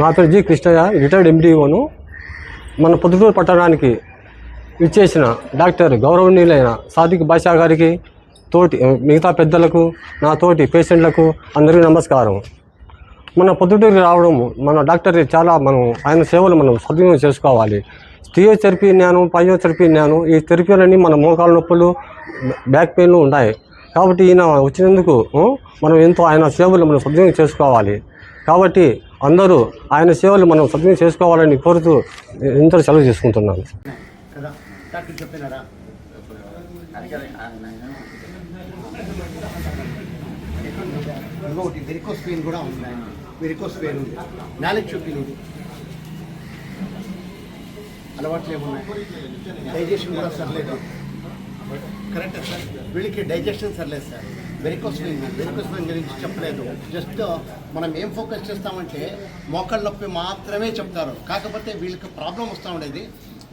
నా పేరు G Krishnaiah retired ఎండిఓను మన పొద్దుటూరు పట్టణానికి ఇచ్చేసిన డాక్టర్ గౌరవనీయులైన సాదిక్ బాషా గారికి తోటి మిగతా పెద్దలకు నా తోటి పేషెంట్లకు అందరికీ నమస్కారం. మన పొద్దుటూరికి రావడం మన డాక్టర్ చాలా మనం ఆయన సేవలు మనం సద్వినియోగం చేసుకోవాలి. థియోథెరపీ జ్ఞానం పయోథెరపీ జ్ఞానం ఈ థెరపీలన్నీ మన మోకాల నొప్పులు బ్యాక్ పెయిన్లు ఉన్నాయి కాబట్టి ఈయన వచ్చినందుకు మనం ఎంతో ఆయన సేవలు మనం సద్వినియోగం చేసుకోవాలి. కాబట్టి అందరూ ఆయన సేవలు మనం సద్వినియోగం చేసుకోవాలని కోరుతూ ఇంత సెలవు చేసుకుంటున్నాను డాక్టర్ చెప్పినారా? ఇంకొకటి వెరికోస్ పెయిన్ కూడా ఉంది ఆయన. వెరికోస్ పెయిన్ ఉంది. నాలుగు చూపింది అలవాట్లు ఏమున్నాయి డైజెషన్ కూడా సర్లేదు. Correct sir? వీళ్ళకి digestion సర్లేదు sir. Varicose pain varicose pain గురించి చెప్పలేదు. జస్ట్ మనం ఏం ఫోకస్ చేస్తామంటే మోకాళ్ళ నొప్పి మాత్రమే చెప్తారు. కాకపోతే వీళ్ళకి ప్రాబ్లం వస్తూ ఉండేది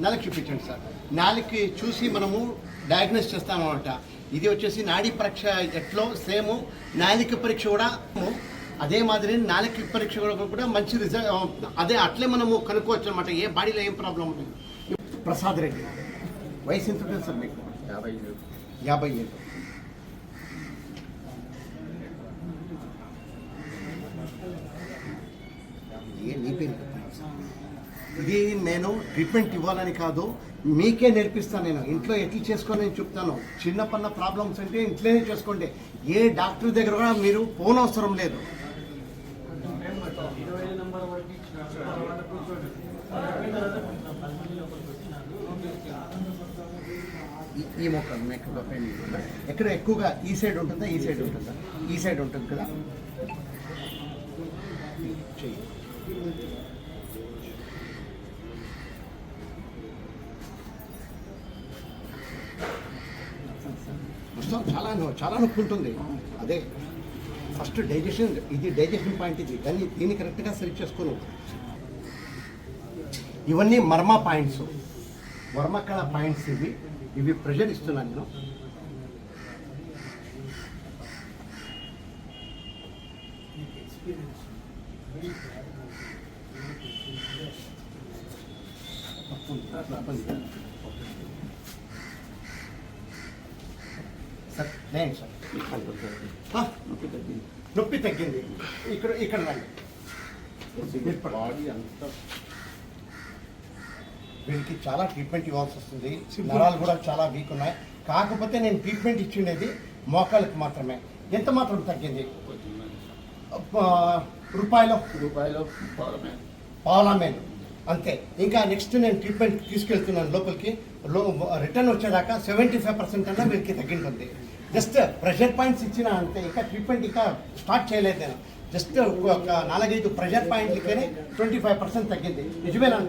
నాలుగు చూపించండి సార్. నాలుగుకి చూసి మనము డయాగ్నోస్ చేస్తామన్నమాట. ఇది వచ్చేసి నాడీ పరీక్ష ఎట్లో సేమ్ నాలిక పరీక్ష కూడా అదే మాదిరి నాలుగు పరీక్ష కూడా మంచి రిజల్ట్ అదే అట్లే మనము కనుక్కోవచ్చు అనమాట ఏ బాడీలో ఏం ప్రాబ్లం ఉంది? ప్రసాద్ రెడ్డి. వయసు ఎంత ఉంటుంది సార్ మీకు? యాభై యాభై ఏళ్ళు ఏ నీ పేరు. ఇది నేను ట్రీట్మెంట్ ఇవ్వాలని కాదు మీకే నేర్పిస్తాను నేను. ఇంట్లో ఎట్లా చేసుకోని నేను చెప్తాను. చిన్నపన్న ప్రాబ్లమ్స్ అంటే ఇంట్లోనే చేసుకోండి. ఏ డాక్టర్ దగ్గర కూడా మీరు ఫోన్ అవసరం లేదు. ఈ- మొక్క ఎక్కడ ఎక్కువగా ఈ సైడ్ ఉంటుందా? ఈ సైడ్ ఉంటుందా? ఈ సైడ్ ఉంటుంది? కదా ప్రస్తుతం చాలా చాలా నొప్పి ఉంటుంది. అదే ఫస్ట్ డైజెషన్ ఇది డైజెషన్ పాయింట్ ఇది. కానీ దీన్ని కరెక్ట్గా సరి చేసుకోను. ఇవన్నీ మర్మ పాయింట్స్. వర్మకళ పాయింట్స్ ఇవి. ఇవి ప్రెషర్ ఇస్తున్నాను నేను సార్ ఆ, నొప్పి తగ్గింది. ఇక్కడ ఇక్కడ రండి. వీళ్ళకి చాలా ట్రీట్మెంట్ ఇవ్వాల్సి వస్తుంది. నరాలు కూడా చాలా వీక్ ఉన్నాయి. కాకపోతే నేను ట్రీట్మెంట్ ఇచ్చిండేది మోకాళ్ళకి మాత్రమే. ఎంత మాత్రం తగ్గింది? రూపాయలు? రూపాయలు పావులా మేలు అంతే. ఇంకా నెక్స్ట్ నేను ట్రీట్మెంట్ తీసుకెళ్తున్నాను లోపలికి. లో రిటర్న్ వచ్చేదాకా సెవెంటీ ఫైవ్ పర్సెంట్ అన్నా వీళ్ళకి తగ్గింటుంది. జస్ట్ ప్రెషర్ పాయింట్స్ ఇచ్చిన అంతే. ఇంకా ట్రీట్మెంట్ ఇంకా స్టార్ట్ చేయలేదు నేను. జస్ట్ ఒక నాలుగైదు ప్రెషర్ పాయింట్లకే ట్వంటీ ఫైవ్ పర్సెంట్ తగ్గింది. నిజమేనా?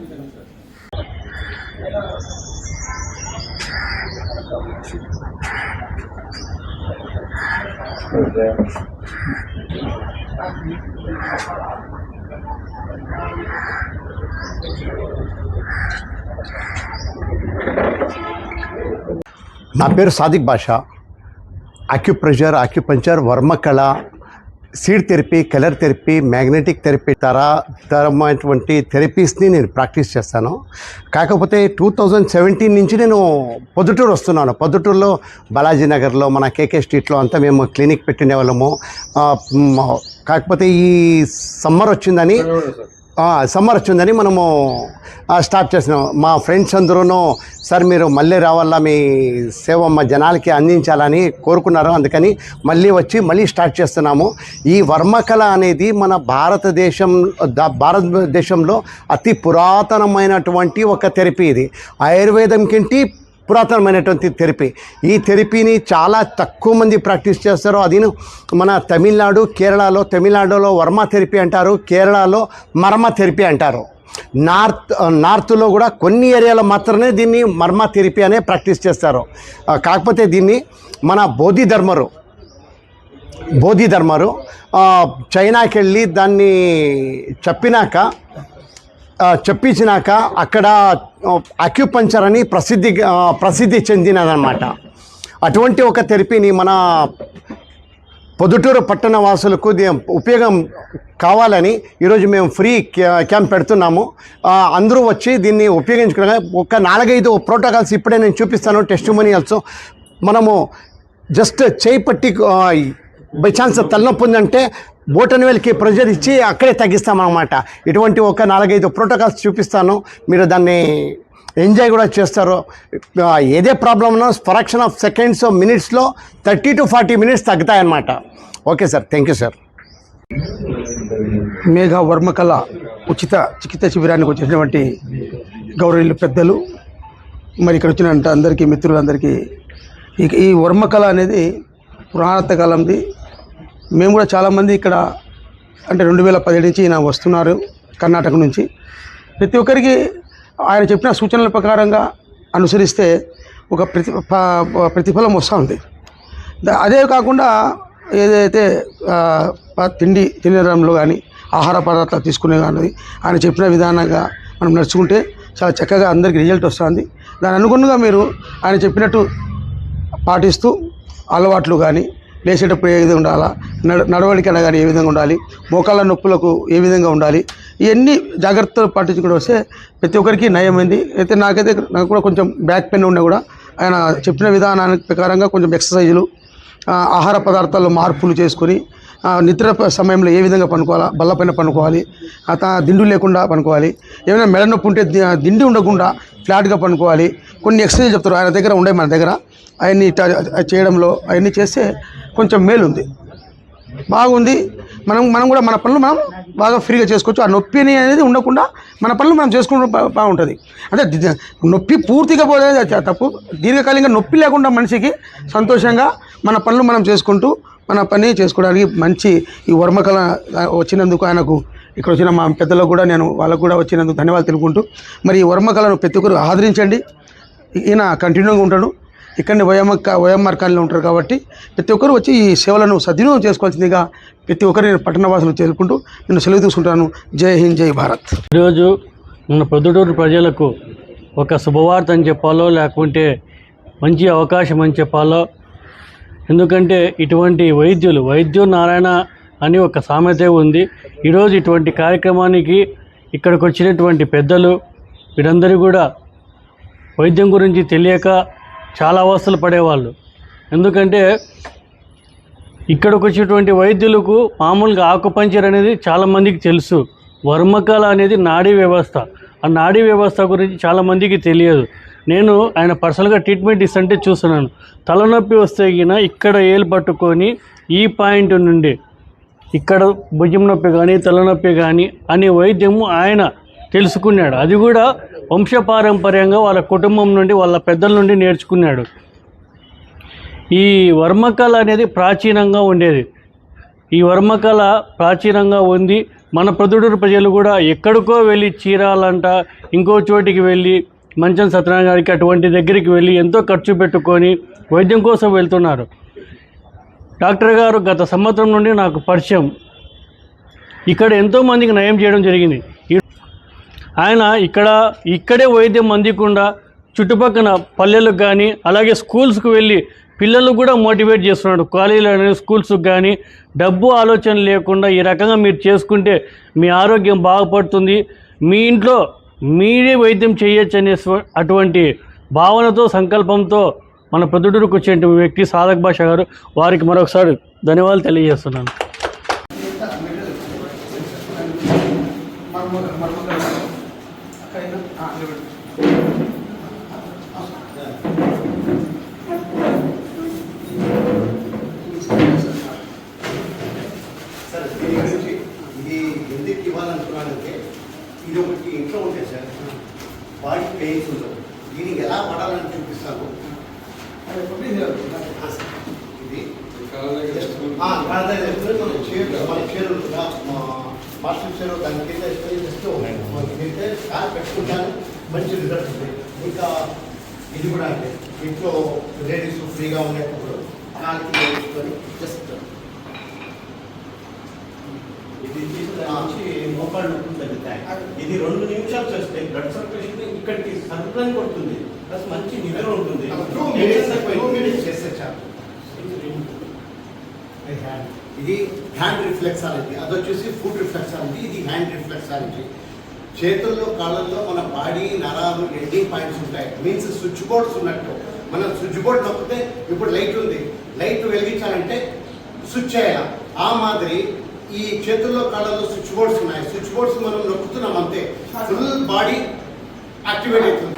నా పేరు Sadiq Basha. Acupressure acupuncture వర్మకళ seed therapy colour therapy magnetic therapy తర తరమైనటువంటి థెరపీస్ని నేను ప్రాక్టీస్ చేస్తాను. కాకపోతే టూ థౌజండ్ సెవెంటీన్ నుంచి నేను పొద్దుటూరు వస్తున్నాను. పొద్దుటూరులో బాలాజీ నగర్లో మన కేకే స్ట్రీట్లో అంతా మేము క్లినిక్ పెట్టిన వాళ్ళము కాకపోతే ఈ సమ్మర్ వచ్చిందని సమ్మర్ వచ్చిందని మనము స్టార్ట్ చేసినాం. మా ఫ్రెండ్స్ అందరూ సార్ మీరు మళ్ళీ రావాలా? మీ సేవ మా జనాలకి అందించాలని కోరుకున్నారు. అందుకని మళ్ళీ వచ్చి మళ్ళీ స్టార్ట్ చేస్తున్నాము. ఈ వర్మకళ అనేది మన భారతదేశం భారతదేశంలో అతి పురాతనమైనటువంటి ఒక థెరపీ ఇది. ఆయుర్వేదం కింటి పురాతనమైనటువంటి థెరపీ. ఈ థెరపీని చాలా తక్కువ మంది ప్రాక్టీస్ చేస్తారు అది మన తమిళనాడు కేరళలో తమిళనాడులో వర్మ థెరపీ అంటారు కేరళలో మర్మ థెరపీ అంటారు. నార్త్ నార్త్లో కూడా కొన్ని ఏరియాలో మాత్రమే దీన్ని మర్మ థెరపీ అనే ప్రాక్టీస్ చేస్తారు. కాకపోతే దీన్ని మన బోధి ధర్మరు బోధి ధర్మరు చైనాకి వెళ్ళి దాన్ని చెప్పినాక చెప్పించినాక అక్కడ అక్యుపంచర్ అని ప్రసిద్ధి ప్రసిద్ధి చెందినదనమాట అటువంటి ఒక థెరపీని మన పొద్దుటూరు పట్టణ వాసులకు దీ- ఉపయోగం కావాలని ఈరోజు మేము ఫ్రీ క్యా- క్యాంప్ పెడుతున్నాము. అందరూ వచ్చి దీన్ని ఉపయోగించుకునే ఒక నాలుగైదు ప్రోటోకాల్స్ ఇప్పుడే నేను చూపిస్తాను టెస్ట్ మనీయల్స్ మనము జస్ట్ చేయి పట్టి బై ఛాన్స్ తలనొప్పి ఉందంటే బోటన్వేల్కి ప్రెజర్ ఇచ్చి అక్కడే తగ్గిస్తామన్నమాట. ఇటువంటి ఒక నాలుగైదు ప్రోటోకాల్స్ చూపిస్తాను. మీరు దాన్ని ఎంజాయ్ కూడా చేస్తారు. ఏదే ప్రాబ్లం ఉన్నా ఫ్రాక్షన్ ఆఫ్ సెకండ్స్ మినిట్స్లో thirty to forty minutes తగ్గుతాయన్నమాట. Okay sir. Thank you sir. Megha వర్మకళ ఉచిత చికిత్స శిబిరానికి వచ్చినటువంటి గౌరవనీయులు పెద్దలు మరి ఇక్కడ వచ్చినంత అందరికీ మిత్రులందరికీ ఈ ఈ వర్మకళ అనేది పురాణత కాలంది. మేము కూడా చాలామంది ఇక్కడ అంటే రెండు వేల పదిహేడు నుంచి ఈయన వస్తున్నారు కర్ణాటక నుంచి. ప్రతి ఒక్కరికి ఆయన చెప్పిన సూచనల ప్రకారంగా అనుసరిస్తే ఒక ప్రతి ప్రతిఫలం వస్తూ ఉంది. అదే కాకుండా ఏదైతే తిండి తినడంలో కానీ ఆహార పదార్థాలు తీసుకునే కానీ ఆయన చెప్పిన విధానంగా మనం నడుచుకుంటే చాలా చక్కగా అందరికీ రిజల్ట్ వస్తుంది దాని అనుగుణంగా మీరు ఆయన చెప్పినట్టు పాటిస్తూ అలవాట్లు కానీ లేచేటప్పుడు ఏ విధంగా ఉండాలా నడ నడవడికైనా కానీ ఏ విధంగా ఉండాలి మోకాళ్ళ నొప్పులకు ఏ విధంగా ఉండాలి ఇవన్నీ జాగ్రత్తలు పాటించుకుంటూ వస్తే ప్రతి ఒక్కరికి నయమైంది. అయితే నాకైతే నాకు కూడా కొంచెం బ్యాక్ పెయిన్ ఉన్నా కూడా ఆయన చెప్పిన విధానానికి ప్రకారంగా కొంచెం ఎక్సర్సైజులు ఆహార పదార్థాల్లో మార్పులు చేసుకొని నిద్ర సమయంలో ఏ విధంగా పనుకోవాలా బల్లపైన పనుకోవాలి దిండు లేకుండా పనుకోవాలి ఏమైనా మెడ నొప్పి ఉంటే దిండి ఉండకుండా ఫ్లాట్గా పనుకోవాలి కొన్ని ఎక్సర్సైజ్ చెప్తారు. ఆయన దగ్గర ఉండే మన దగ్గర. అవన్నీ చేయడంలో అవన్నీ చేస్తే కొంచెం మేలు ఉంది బాగుంది. మనం మనం కూడా మన పనులు మనం బాగా ఫ్రీగా చేసుకోవచ్చు. ఆ నొప్పి అనేది ఉండకుండా మన పనులు మనం చేసుకుంటూ బాగుంటుంది. అంటే నొప్పి పూర్తిగా పోతే తప్పు. దీర్ఘకాలికంగా నొప్పి లేకుండా మనిషికి సంతోషంగా మన పనులు మనం చేసుకుంటూ మన పని చేసుకోవడానికి మంచి ఈ వర్మకళ వచ్చినందుకు ఆయనకు ఇక్కడ వచ్చిన మా పెద్దలకు కూడా నేను వాళ్ళకు కూడా వచ్చినందుకు ధన్యవాదాలు తెలుపుకుంటూ. మరి ఈ వర్మకళను ప్రతి ఒక్కరు ఆదరించండి. ఈయన కంటిన్యూగా ఉంటాడు. ఇక్కడనే వైఎంఆర్ వైఎంఆర్ కాలనీలో ఉంటారు కాబట్టి ప్రతి ఒక్కరు వచ్చి ఈ సేవలను సద్వినియోగం చేసుకోవాల్సిందిగా ప్రతి ఒక్కరు నేను పట్టణవాసులు చేరుకుంటూ నేను సెలవు తీసుకుంటాను. జై హింద్ జై భారత్. ఈరోజు మన ప్రొద్దుటూరు ప్రజలకు ఒక శుభవార్త అని చెప్పాలో లేకుంటే మంచి అవకాశం అని చెప్పాలో. ఎందుకంటే ఇటువంటి వైద్యులు వైద్యు నారాయణ అని ఒక సామెత ఉంది. ఈరోజు ఇటువంటి కార్యక్రమానికి ఇక్కడికి వచ్చినటువంటి పెద్దలు వీరందరూ కూడా వైద్యం గురించి తెలియక చాలా అవస్థలు పడేవాళ్ళు. ఎందుకంటే ఇక్కడికి వచ్చేటువంటి వైద్యులకు మామూలుగా ఆకుపంచర్ అనేది చాలామందికి తెలుసు. వర్మకళ అనేది నాడీ వ్యవస్థ. ఆ నాడీ వ్యవస్థ గురించి చాలామందికి తెలియదు. నేను ఆయన పర్సనల్గా ట్రీట్మెంట్ ఇస్తుంటే చూస్తున్నాను. తలనొప్పి వస్తే గిన ఇక్కడ ఏలు పట్టుకొని ఈ పాయింట్ నుండి ఇక్కడ భుజం నొప్పి కానీ తలనొప్పి కానీ అనే వైద్యము ఆయన తెలుసుకున్నాడు. అది కూడా వంశపారంపర్యంగా వాళ్ళ కుటుంబం నుండి వాళ్ళ పెద్దల నుండి నేర్చుకున్నాడు. ఈ వర్మకళ అనేది ప్రాచీనంగా ఉండేది. ఈ వర్మకళ ప్రాచీనంగా ఉంది. మన ప్రొద్దుటూరు ప్రజలు కూడా ఎక్కడికో వెళ్ళి చీరాలంట ఇంకో చోటికి వెళ్ళి మంచం సత్యనారాయణ గారికి అటువంటి దగ్గరికి వెళ్ళి ఎంతో ఖర్చు పెట్టుకొని వైద్యం కోసం వెళ్తున్నారు. డాక్టర్ గారు గత సంవత్సరం నుండి నాకు పరిచయం. ఇక్కడ ఎంతోమందికి నయం చేయడం జరిగింది. ఆయన ఇక్కడ ఇక్కడే వైద్యం అందకుండా చుట్టుపక్కల పల్లెలకు కానీ అలాగే స్కూల్స్కి వెళ్ళి పిల్లలు కూడా మోటివేట్ చేస్తున్నాడు. కాలేజీలో స్కూల్స్కి కానీ డబ్బు ఆలోచన లేకుండా ఈ రకంగా మీరు చేసుకుంటే మీ ఆరోగ్యం బాగుపడుతుంది. మీ ఇంట్లో మీరే వైద్యం చేయొచ్చు అనే అటువంటి భావనతో సంకల్పంతో మన ప్రొద్దుటూరుకు వచ్చే వ్యక్తి సాధక్ భాష గారు వారికి మరొకసారి ధన్యవాదాలు తెలియజేస్తున్నాను. ఎందుకు ఇవ్వాలనుకున్నానంటే ఇది ఒకటి ఇంట్లో ఉంటే సార్ బాడీ పెయిన్స్ ఉండవు. దీనికి ఎలా పడాలని చూపిస్తాను. ఇది మనం చీర మన చీర మాస్టర్ చీర దాని కింద పెట్టుకుంటాను మంచి రిజల్ట్ ఉంది ఇంకా ఇది కూడా అంతే. ఇంట్లో లేడీస్ ఫ్రీగా ఉండేటప్పుడు కాలికి వేసుకొని జస్ట్ ఇది తీసుకుని మోకాళ్ళు నొప్పులు తగ్గుతాయి. ఇది రెండు నిమిషాలు చేస్తే బ్లడ్ సర్క్యులేషన్ ఇక్కడికి సర్కులని కొడుతుంది. ప్లస్ మంచి నిద్ర ఉంటుంది. ఇది హ్యాండ్ రిఫ్లెక్సాలజీ అది వచ్చేసి ఫుడ్ రిఫ్లెక్సాలజీ ఇది హ్యాండ్ రిఫ్లెక్సాలజీ చేతుల్లో కాళ్ళల్లో మన బాడీ నరాలు ఎండింగ్ పాయింట్స్ ఉంటాయి. మీన్స్ స్విచ్ బోర్డ్స్ ఉన్నట్టు. మనం స్విచ్ బోర్డ్ నొక్కితే ఇప్పుడు లైట్ ఉంది. లైట్ వెలిగించాలంటే స్విచ్ చేయాలి? ఆ మాదిరి ఈ చేతుల్లో కాళ్ళలో స్విచ్ బోర్డ్స్ ఉన్నాయి. స్విచ్ బోర్డ్స్ మనం నొక్కుతున్నాం అంతే. ఫుల్ బాడీ యాక్టివేట్ అవుతుంది.